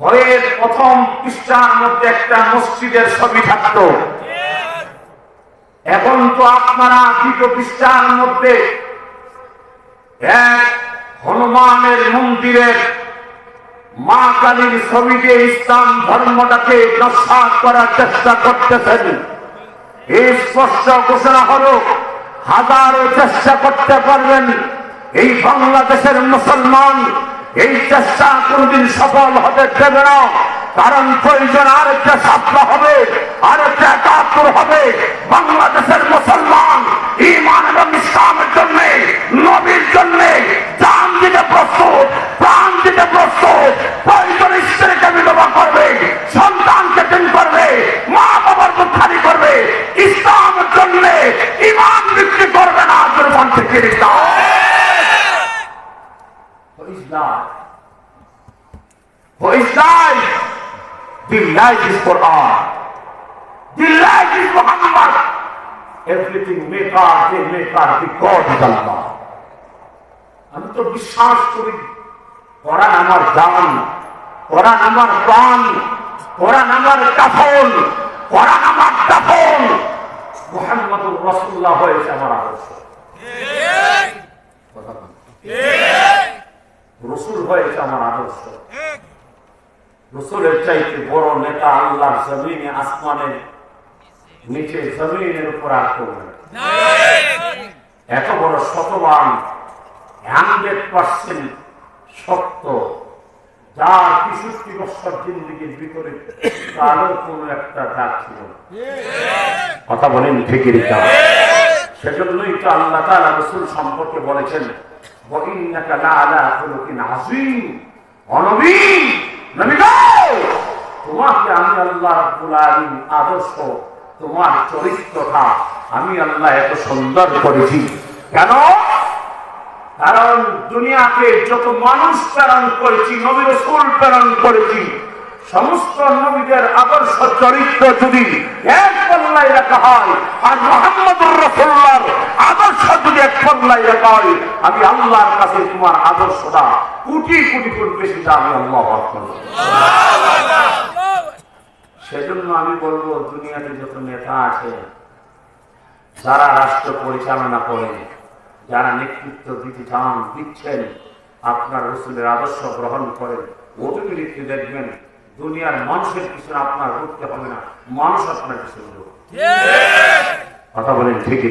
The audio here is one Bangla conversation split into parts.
ঘরের প্রথম পৃষ্ঠার মধ্যে একটা মসজিদের ছবি থাকত। এখন তো আপনারা দ্বিতীয় পৃষ্ঠার মধ্যে হনুমানের মন্দিরের মা কালীর ছবি দিয়ে ইসলাম ধর্মটাকে নস্বাত করার চেষ্টা করতেছেন। এই স্পষ্ট ঘোষণা হলো, হাজারো চেষ্টা করতে পারবেন এই বাংলাদেশের মুসলমান এই চেষ্টা কোনদিন সফল হবে দেবে না কারণ প্রয়োজন আরেকটা ছাত্র হবে, আরেকটা একাত্তর হবে। বাংলাদেশের মুসলমান ইমান এবং ইসলামের The life is Quran. The life is Muhammad. Everything maker, the maker, the God is Allah. আমি তো বিশ্বাস করি কোরআন আমার জান কোরআন আমার প্রাণ কোরআন আমার কাফন কোরআন আমার দাফন মোহাম্মদুর রসুল্লাহ হয়েছে আমার আদর্শ। রসুল হয়েছে আমার আদর্শ রসুলের চাইতে বড় নেতা আল্লাহর জমিনে, আসমানের নিচে জমিনের উপর এত বড় শতবান হান্ড্রেড পার্সেন্ট সত্য। যার তেষট্টি বছর জিন্দিগির ভিতরে তারও একটা দাগ ছিল কথা বলেন সেজন্যই তো আল্লাহ তালা রসুল সম্পর্কে বলেছেন বইন্নাকা না আলা খুলুকিন হাসিন অনবীন! তোমাকে আমি আল্লাহ আদর্শ, তোমার চরিত্রটা আমি আল্লাহ এত সুন্দর করেছি। কেন? কারণ যত মানুষ প্রেরণ করেছি, নবী রসুল প্রেরণ করেছি, সমস্ত নবীদের আদর্শ চরিত্র যদি এক পাল্লায় রাখা হয়, আর মোহাম্মদুর রসুল্লার আমি আল্লাহর কাছে তোমার আদর্শটা কোটি কোটি গুণ বেশি দামি আল্লাহ সেজন্য আমি বলব দুনিয়াতে যত নেতা আছে যারা রাষ্ট্র পরিচালনা করেন যারা নেতৃত্ব দিতে চান দিচ্ছেন আপনার রসুলের আদর্শ গ্রহণ করেন অটোমেটিকলি দেখবেন দুনিয়ার মানুষের পিছনে আপনার ঘুরতে হবে না মানুষ আপনার পিছনে। কথা বলেন ঠিকই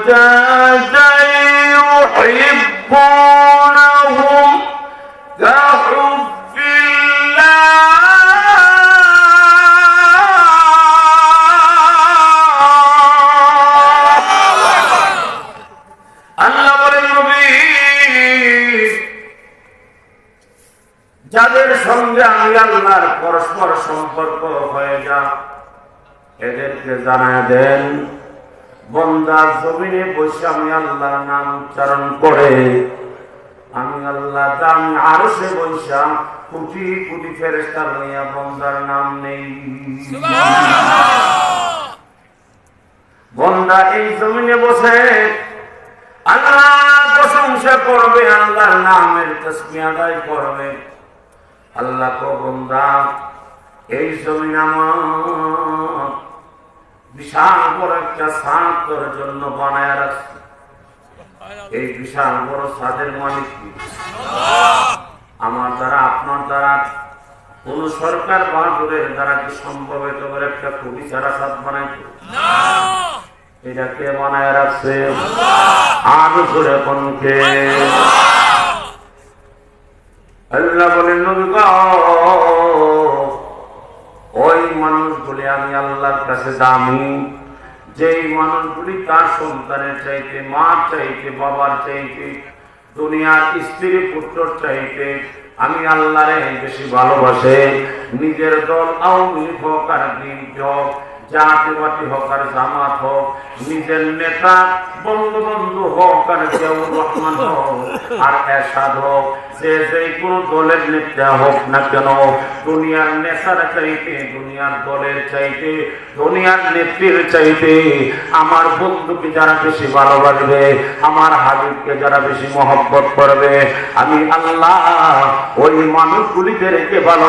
أحجاجا يحبونهم كحب الله. আল্লাহ বলেন, নবী, যাদের সঙ্গে আমি আল্লাহর পরস্পর সম্পর্ক হয়ে যা এদেরকে জানায় দেন বন্দার জমিনে বসে আমি আল্লাহর নাম উচ্চারণ করে আমি আল্লাহ আমি আরও সে বৈশা কোটি কোটি ফেরেস্তা লইয়া বন্দার নাম নেই। বন্দা এই জমিনে বসে আল্লাহ প্রশংসা করবে আল্লাহর নামের তসমি আদায় করবে। আল্লাহ কো বন্দা এই জমিন আমার। বিশাল বড় একটা সাপ তোর জন্য বানায় রাখছে। এই বিশাল বড় সাদের মালিক আমার দ্বারা আপনার দ্বারা কোন সরকার বাহাদুরের দ্বারা কি সম্ভব এত বড় একটা খুবই সারা সাত বানাইতে? এটা কে বানায় রাখছে? আর করে কোনকে আল্লাহ। বলেন নবী ওই মানুষগুলি আমি আল্লাহর কাছে দামি। যেই মানুষগুলি তার সন্তানের চাইতে মা চাইতে, বাবার চাইতে, দুনিয়ার স্ত্রী পুত্র চাইতে আমি আল্লাহরে বেশি ভালোবাসে। নিজের দল আওয়ামী হোক আর দিন হোক হোক আর জামাত হোক, নিজের নেতা বন্ধু বন্ধু হোক আর রহমান হোক, আর এরশাদ হোক, যে যে দলের নেতা হোক না কেন, দুনিয়ার চাইতে, দুনিয়ার দলের চাইতে, দুনিয়ার নেত্রীর চাইতে আমার বন্ধুকে যারা বেশি ভালোবাসবে, আমার হাবিবকে যারা বেশি মহব্বত করবে, আমি আল্লাহ ওই মানুষগুলিদেরকে ভালো